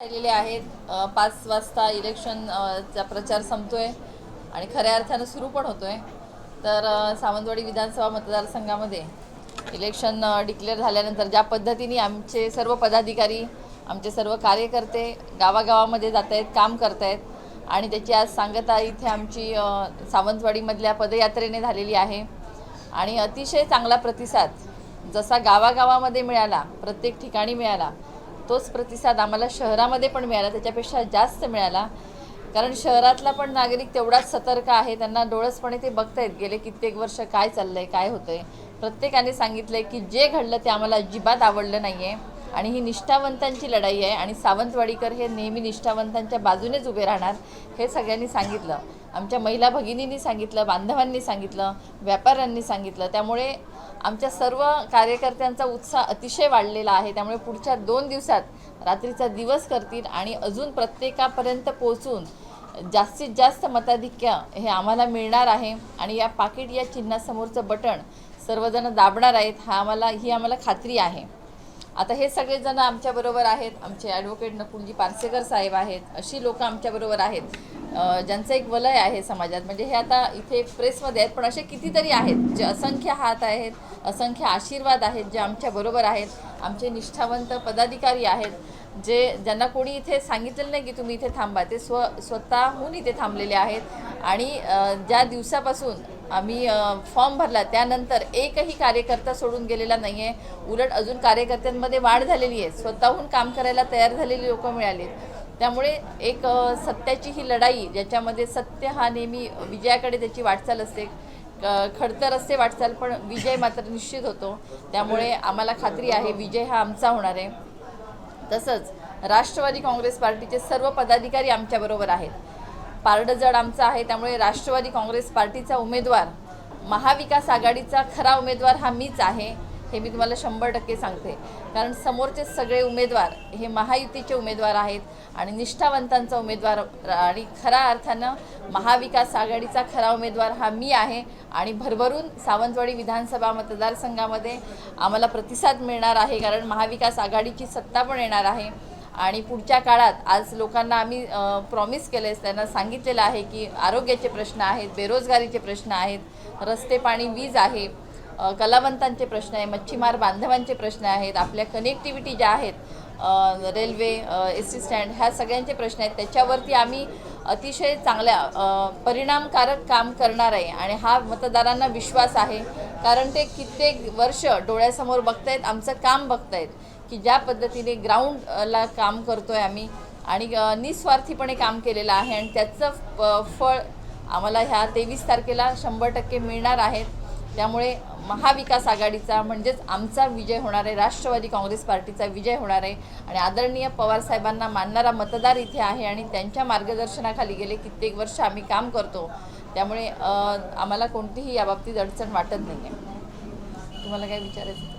राहिलेले आहेत. पाच वाजता इलेक्शन चा प्रचार संपतोय आणि खऱ्या अर्थानं सुरू पण होतोय. तर सावंतवाडी विधानसभा मतदारसंघामध्ये इलेक्शन डिक्लेअर झाल्यानंतर ज्या पद्धतीने आमचे सर्व पदाधिकारी आमचे सर्व कार्यकर्ते गावागावामध्ये जात आहेत काम करत आहेत आणि त्याची आज सांगता इथे आमची सावंतवाडीमधल्या पदयात्रेने झालेली आहे. आणि अतिशय चांगला प्रतिसाद जसा गावागावामध्ये मिळाला प्रत्येक ठिकाणी मिळाला तोच प्रतिसाद आम्हाला शहरामध्ये पण मिळाला त्याच्यापेक्षा जास्त मिळाला. कारण शहरातला पण नागरिक तेवढाच सतर्क आहे त्यांना डोळसपणे ते बघतायत गेले कित्येक वर्ष काय चाललंय काय होतंय. प्रत्येकाने सांगितलंय की जे घडलं ते आम्हाला अजिबात आवडलं नाही आहे आणि ही निष्ठावंतांची लढाई आहे आणि सावंतवाडीकर हे नेहमी निष्ठावंतांच्या बाजूनेच उभे राहणार हे सगळ्यांनी सांगितलं. आमच्या महिला भगिनींनी सांगितलं बांधवांनी सांगितलं व्यापाऱ्यांनी सांगितलं. त्यामुळे आमच्या सर्व कार्यकर्त्यांचा उत्साह अतिशय वाढलेला आहे. त्यामुळे पुढच्या दोन दिवसात रात्रीचा दिवस करतील आणि अजून प्रत्येकापर्यंत पोहोचून जास्तीत जास्त मताधिक्य हे आम्हाला मिळणार आहे. आणि या पाकिट या चिन्हासमोरचं बटण सर्वजण दाबणार आहेत हा आम्हाला ही आम्हाला खात्री आहे. आता हे सगळेजण आमच्याबरोबर आहेत. आमचे ॲडव्होकेट नकुलजी पारसेकर साहेब आहेत. अशी लोकं आमच्याबरोबर आहेत. ज्यांचं एक वलय आहे समाजात म्हणजे हे आता इथे प्रेसमध्ये आहेत पण असे कितीतरी आहेत जे असंख्य हात आहेत असंख्य आशीर्वाद आहेत जे आमच्याबरोबर आहेत आमचे निष्ठावंत पदाधिकारी आहेत जे ज्यांना कोणी इथे सांगितलेलं नाही की तुम्ही इथे थांबा ते स्व स्वतःहून इथे थांबलेले आहेत. आणि ज्या दिवसापासून आम्ही फॉर्म भरला त्यानंतर एकही कार्यकर्ता सोडून गेलेला नाही आहे उलट अजून कार्यकर्त्यांमध्ये वाढ झालेली आहे. स्वतःहून काम करायला तयार झालेली लोकं मिळाली त्यामुळे एक सत्याची ही लढाई ज्याच्यामध्ये सत्य हा नेहमी विजयाकडे त्याची वाटचाल असते. क- खडतर असते वाटचाल पण विजय मात्र निश्चित होतो. त्यामुळे आम्हाला खात्री आहे विजय हा आमचा होणार आहे. तसंच राष्ट्रवादी काँग्रेस पार्टीचे सर्व पदाधिकारी आमच्याबरोबर आहेत. पारडजड आमचा आमचं आहे त्यामुळे राष्ट्रवादी काँग्रेस पार्टीचा उमेदवार महाविकास आघाडीचा खरा उमेदवार हा मीच आहे. हे मी तुम्हाला शंभर टक्के सांगते. कारण समोरचे सगळे उमेदवार हे महायुतीचे उमेदवार आहेत आणि निष्ठावंतांचा उमेदवार आणि खऱ्या अर्थानं महाविकास आघाडीचा खरा उमेदवार हा मी आहे आणि भरभरून सावंतवाडी विधानसभा मतदारसंघामध्ये आम्हाला प्रतिसाद मिळणार आहे कारण महाविकास आघाडीची सत्ता पण येणार आहे. आणि पुढच्या काळात आज लोकांना आम्ही प्रॉमिस केले त्यांना सांगितलेलं आहे की आरोग्याचे प्रश्न आहेत बेरोजगारीचे प्रश्न आहेत रस्ते पाणी वीज आहे कलावंतांचे प्रश्न आहे मच्छीमार बांधवांचे प्रश्न आहेत आपल्या कनेक्टिव्हिटी ज्या आहेत रेल्वे एस टी स्टँड ह्या सगळ्यांचे प्रश्न आहेत. त्याच्यावरती आम्ही अतिशय चांगल्या परिणामकारक काम करणार आहे आणि हा मतदारांना विश्वास आहे. कारण ते कित्येक वर्ष डोळ्यासमोर बघतायत आमचं काम बघतायत की ज्या पद्धतीने ग्राउंडला काम करतो आहे आम्ही. आणि निस्वार्थीपणे काम केलेलं आहे आणि त्याचं फळ आम्हाला ह्या तेवीस तारखेला शंभर टक्के मिळणार आहेत त्यामुळे महाविकास आघाडीचा म्हणजेच आमचा विजय होणार आहे राष्ट्रवादी काँग्रेस पार्टीचा विजय होणार आहे आणि आदरणीय पवारसाहेबांना मानणारा मतदार इथे आहे आणि त्यांच्या मार्गदर्शनाखाली गेले कित्येक वर्ष आम्ही काम करतो. त्यामुळे आम्हाला कोणतीही याबाबतीत अडचण वाटत नाही आहे तुम्हाला काय विचारायचं?